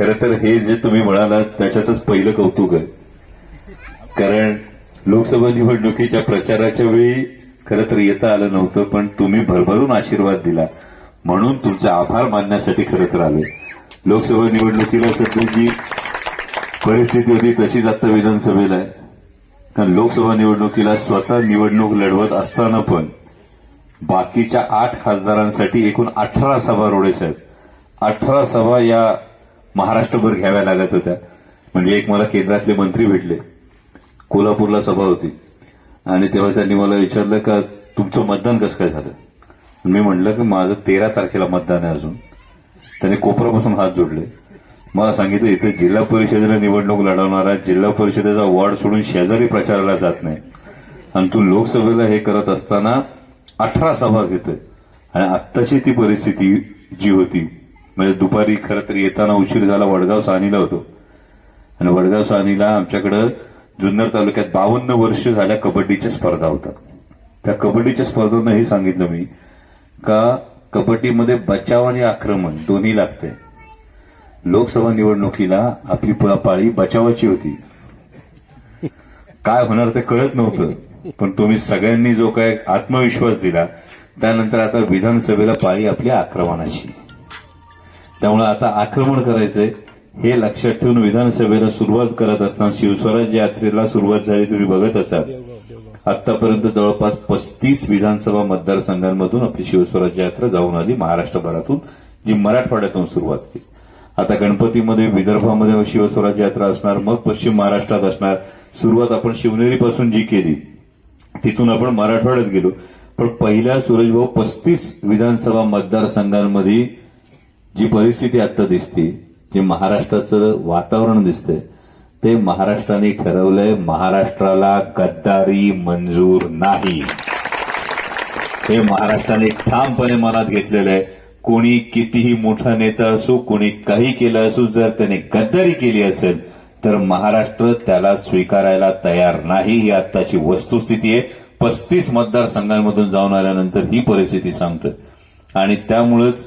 खर तर हे जे तुम्ही म्हणालात त्याच्यातच पहिलं कौतुक आहे. कारण लोकसभा निवडणुकीच्या प्रचाराच्या वेळी खरं तर येता आलं नव्हतं पण तुम्ही भरभरून आशीर्वाद दिला. म्हणून तुमचे आभार मानण्यासाठी खरं तर आले लोकसभा निवडणुकीला सध्याची परिस्थिती होती तशीच आता विधानसभेला आहे. कारण लोकसभा निवडणुकीला स्वतः निवडणूक लढवत असताना पण बाकीच्या आठ खासदारांसाठी एकूण अठरा सभा रोडे साहेब. अठरा सभा या महाराष्ट्रभर घ्याव्या लागत होत्या. म्हणजे एक मला केंद्रातले मंत्री भेटले. कोल्हापूरला सभा होती. आणि तेव्हा त्यांनी मला विचारलं का तुमचं मतदान कसं काय झालं? मी म्हटलं की माझं तेरा तारखेला मतदान आहे अजून. त्यांनी कोपरापासून हात जोडले. मला सांगितलं इथे जिल्हा परिषदेला निवडणूक लढवणारा जिल्हा परिषदेचा वॉर्ड सोडून शेजारी प्रचाराला जात नाही. आणि तू लोकसभेला हे करत असताना अठरा सभा घेतोय. आणि आत्ताची ती परिस्थिती जी होती म्हणजे दुपारी खरं तर येताना उशीर झाला वडगाव सानीला होतो. आणि वडगाव सानीला आमच्याकडं जुन्नर तालुक्यात बावन्न वर्ष झाल्या कबड्डीच्या स्पर्धा होतात. त्या कबड्डीच्या स्पर्धांना हे सांगितलं मी का कबड्डीमध्ये बचाव आणि आक्रमण दोन्ही लागते. लोकसभा निवडणुकीला आपली पाळी बचावाची होती. काय होणार ते कळत नव्हतं पण तुम्ही सगळ्यांनी जो काय आत्मविश्वास दिला त्यानंतर आता विधानसभेला पाळी आपली आक्रमणाची. त्यामुळे आता आक्रमण करायचंय. हे लक्षात ठेवून विधानसभेला सुरुवात करत असताना शिवस्वराज्य यात्रेला सुरुवात झाली तुम्ही बघत असाल. आतापर्यंत जवळपास पस्तीस विधानसभा मतदारसंघांमधून आपली शिवस्वराज्य यात्रा जाऊन आली महाराष्ट्रभरातून जी मराठवाड्यातून सुरुवात केली. आता गणपतीमध्ये विदर्भामध्ये शिवस्वराज्य यात्रा असणार मग पश्चिम महाराष्ट्रात असणार. सुरुवात आपण शिवनेरीपासून जी केली तिथून आपण मराठवाड्यात गेलो. पण पहिल्या सूरजभाऊ पस्तीस विधानसभा मतदारसंघांमध्ये जी परिस्थिती आता दिसते जे महाराष्ट्राचं वातावरण दिसतंय ते महाराष्ट्राने ठरवलंय महाराष्ट्राला गद्दारी मंजूर नाही. हे महाराष्ट्राने ठामपणे मनात घेतलेलं आहे. कोणी कितीही मोठा नेता असो कोणी काही केलं असो जर त्याने गद्दारी केली असेल तर महाराष्ट्र त्याला स्वीकारायला तयार नाही. ही आत्ताची वस्तुस्थिती आहे. पस्तीस मतदारसंघांमधून जाऊन आल्यानंतर ही परिस्थिती सांगतोय. आणि त्यामुळेच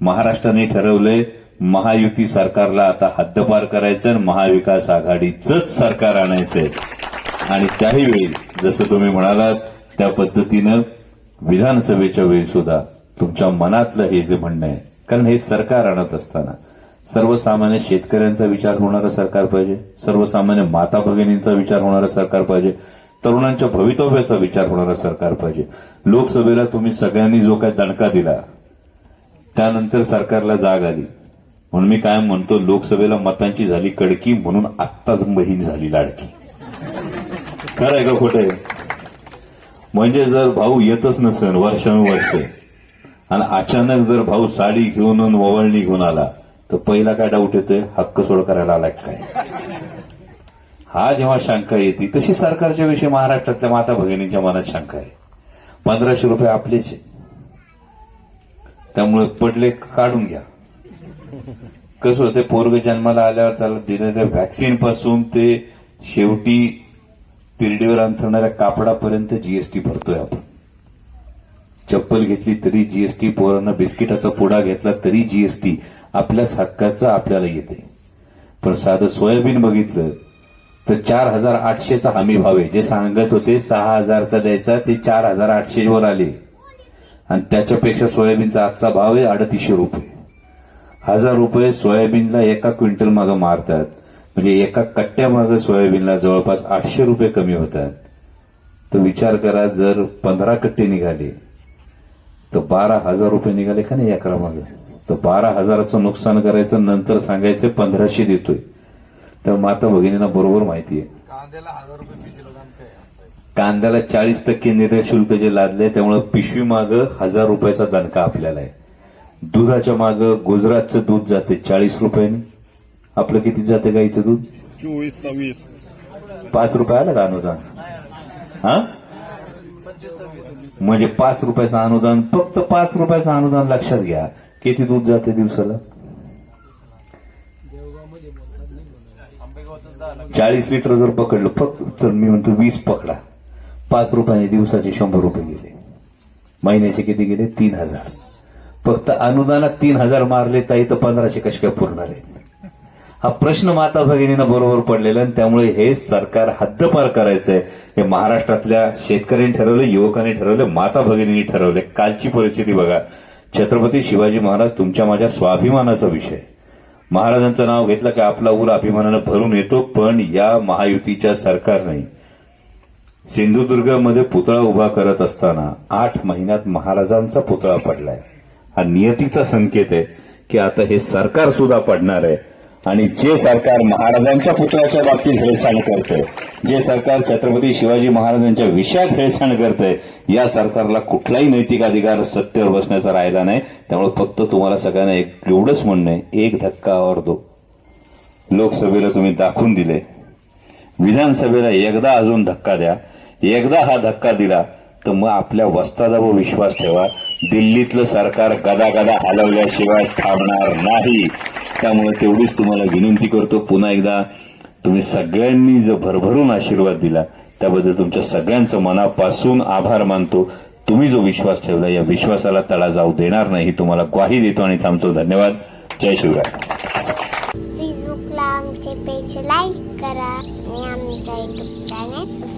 महाराष्ट्राने ठरवलंय महायुती सरकारला आता हद्दपार करायचं आणि महाविकास आघाडीचंच सरकार आणायचंय. आणि त्याही वेळी जसं तुम्ही म्हणालात त्या पद्धतीनं विधानसभेच्या वेळी सुद्धा तुमच्या मनातलं हे जे म्हणणं आहे कारण हे सरकार आणत असताना सर्वसामान्य शेतकऱ्यांचा विचार होणारं सरकार पाहिजे सर्वसामान्य माता भगिनींचा विचार होणारं सरकार पाहिजे तरुणांच्या भवितव्याचा विचार होणारं सरकार पाहिजे. लोकसभेला तुम्ही सगळ्यांनी जो काय दणका दिला त्यानंतर सरकारला जाग आली. म्हणून मी काय म्हणतो लोकसभेला मतांची झाली कडकी म्हणून आत्ताच बहीण झाली लाडकी. खरं आहे का खोटं आहे? म्हणजे जर भाऊ येतच नसेल वर्षानुवर्ष आणि अचानक जर भाऊ साडी घेऊन आणि ववळणी घेऊन आला तर पहिला काय डाऊट येतोय? हक्क सोड करायला आलाय काय? हा जेव्हा शंका येते तशी सरकारच्या विषयी महाराष्ट्रातल्या माता भगिनींच्या मनात शंका आहे. पंधराशे रुपये आपलेच आहे त्यामुळे पडले काढून घ्या. कसं होतं पोरग जन्माला आल्यावर त्याला दिलेल्या व्हॅक्सिनपासून ते शेवटी तिरडीवर अंथरणाऱ्या कापडापर्यंत जीएसटी भरतोय आपण. चप्पल घेतली तरी जीएसटी पोरांना बिस्किटाचा पुडा घेतला तरी जीएसटी आपल्याच हक्काचं आपल्याला येते. पण साधं सोयाबीन बघितलं तर चार हजार आठशेचा हमी भाव आहे. जे सांगत होते सहा हजारचा द्यायचा ते चार हजार आठशे वर आले. आणि त्याच्यापेक्षा सोयाबीनचा आजचा भाव आहे अडतीसशे रुपये. हजार रुपये सोयाबीनला एका क्विंटल मागं मारतात. म्हणजे एका कट्ट्यामागं सोयाबीनला जवळपास आठशे रुपये कमी होतात. तर विचार करा जर पंधरा कट्टे निघाले तर बारा हजार रुपये निघाले का नाही एकरा मागे? तर बारा हजाराचं नुकसान करायचं नंतर सांगायचं पंधराशे देतोय. तर माता भगिनींना बरोबर माहिती आहे. कांद्याला चाळीस टक्के निर्यात शुल्क जे लादले त्यामुळे पिशवी मागं हजार रुपयाचा दणका आपल्याला आहे. दुधाच्या मागं गुजरातचं दूध जाते चाळीस रुपयाने. आपलं किती जाते गाईचं दूध? चोवीस सव्वीस. पाच रुपये आलं का अनुदान? हा? म्हणजे पाच रुपयाचं अनुदान फक्त पाच रुपयाचं अनुदान लक्षात घ्या. किती दूध जाते दिवसाला? चाळीस लिटर जर पकडलं फक्त तर मी म्हणतो वीस पकडा. पाच रुपयाने दिवसाचे शंभर रुपये गेले. महिन्याचे किती गेले? तीन हजार. फक्त अनुदानात तीन हजार मारले तर इथं पंधराशे कशा काय पुरणार आहेत? हा प्रश्न माता भगिनीनं बरोबर पडलेला आणि त्यामुळे हे सरकार हद्दपार करायचंय. हे महाराष्ट्रातल्या शेतकऱ्यांनी ठरवलं युवकांनी ठरवलं माता भगिनींनी ठरवले. कालची परिस्थिती बघा. छत्रपती शिवाजी महाराज तुमच्या माझ्या स्वाभिमानाचा विषय. महाराजांचं नाव घेतलं की आपला ऊर अभिमानानं भरून येतो पण या महायुतीच्या सरकारने सिंधुदुर्गमध्ये पुतळा उभा करत असताना आठ महिन्यात महाराजांचा पुतळा पडलाय. हा नियतीचा संकेत आहे की आता हे सरकार सुद्धा पडणार आहे. आणि जे सरकार महाराजांच्या पुतळ्याच्या बाबतीत हेळसाण करतंय जे सरकार छत्रपती शिवाजी महाराजांच्या विषयात हेळसाण करतंय या सरकारला कुठलाही नैतिक अधिकार सत्तेवर बसण्याचा राहिला नाही. त्यामुळे फक्त तुम्हाला सगळ्यांना एक एवढंच म्हणणं आहे एक धक्का और दो. लोकसभेला तुम्ही दाखवून दिले. विधानसभेला एकदा अजून धक्का द्या. एकदा हा धक्का दिला तर मग आपल्या वस्तादावर विश्वास ठेवा. दिल्लीतलं सरकार गदा गदा हलवल्याशिवाय थांबणार नाही. त्यामुळे तेवढीच तुम्हाला विनंती करतो पुन्हा एकदा तुम्ही सगळ्यांनी जो भरभरून आशीर्वाद दिला त्याबद्दल तुमच्या सगळ्यांचं मनापासून आभार मानतो. तुम्ही जो विश्वास ठेवला या विश्वासाला तडा जाऊ देणार नाही. तुम्हाला ग्वाही देतो आणि थांबतो. धन्यवाद. जय शिवराय फेसबुकला आमचे पेज लाईक करा आणि आमच्या युट्यूब चॅनेल